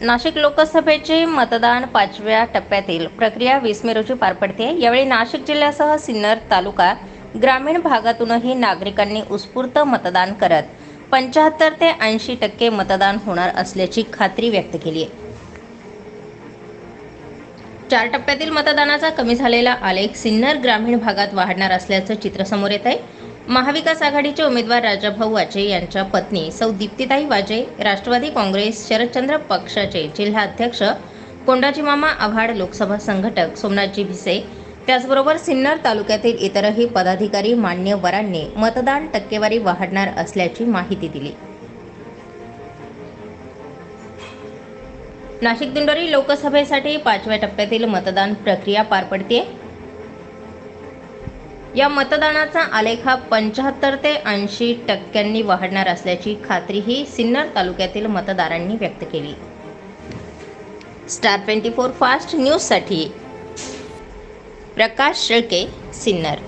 नाशिक लोकसभेचे मतदान पाचव्या टप्प्यातील. प्रक्रिया वीस मे रोजी पार पडते. यावेळी नाशिक जिल्ह्यासह सिन्नर तालुका ग्रामीण भागातूनही नागरिकांनी उत्स्फूर्त मतदान करत पंच्याहत्तर ते ऐंशी टक्के मतदान होणार असल्याची खात्री व्यक्त केली आहे. चार टप्प्यातील मतदानाचा कमी झालेला आलेख सिन्नर ग्रामीण भागात वाढणार असल्याचं चित्र समोर येत आहे. महाविकास आघाडीचे उमेदवार राजाभाऊ वाजे यांच्या पत्नी सौ दीप्तिताई वाजे राष्ट्रवादी काँग्रेस शरदचंद्र पक्षाचे जिल्हा अध्यक्ष कोंडाजी मामा आव्हाड लोकसभा संघटक सोमनाथजी भिसे त्याचबरोबर सिन्नर तालुक्यातील इतरही पदाधिकारी मान्यवरांनी मतदान टक्केवारी वाढणार असल्याची माहिती दिली. नाशिक दिंडोरी लोकसभेसाठी पाचव्या टप्प्यातील मतदान प्रक्रिया पार पडते या मतदानाचा आलेख हा पंच्याहत्तर ते ऐंशी टक्क्यांनी वाढणार असल्याची खात्रीही सिन्नर तालुक्यातील मतदारांनी व्यक्त केली. स्टार ट्वेंटी फोर फास्ट न्यूजसाठी प्रकाश शेळके सिन्नर.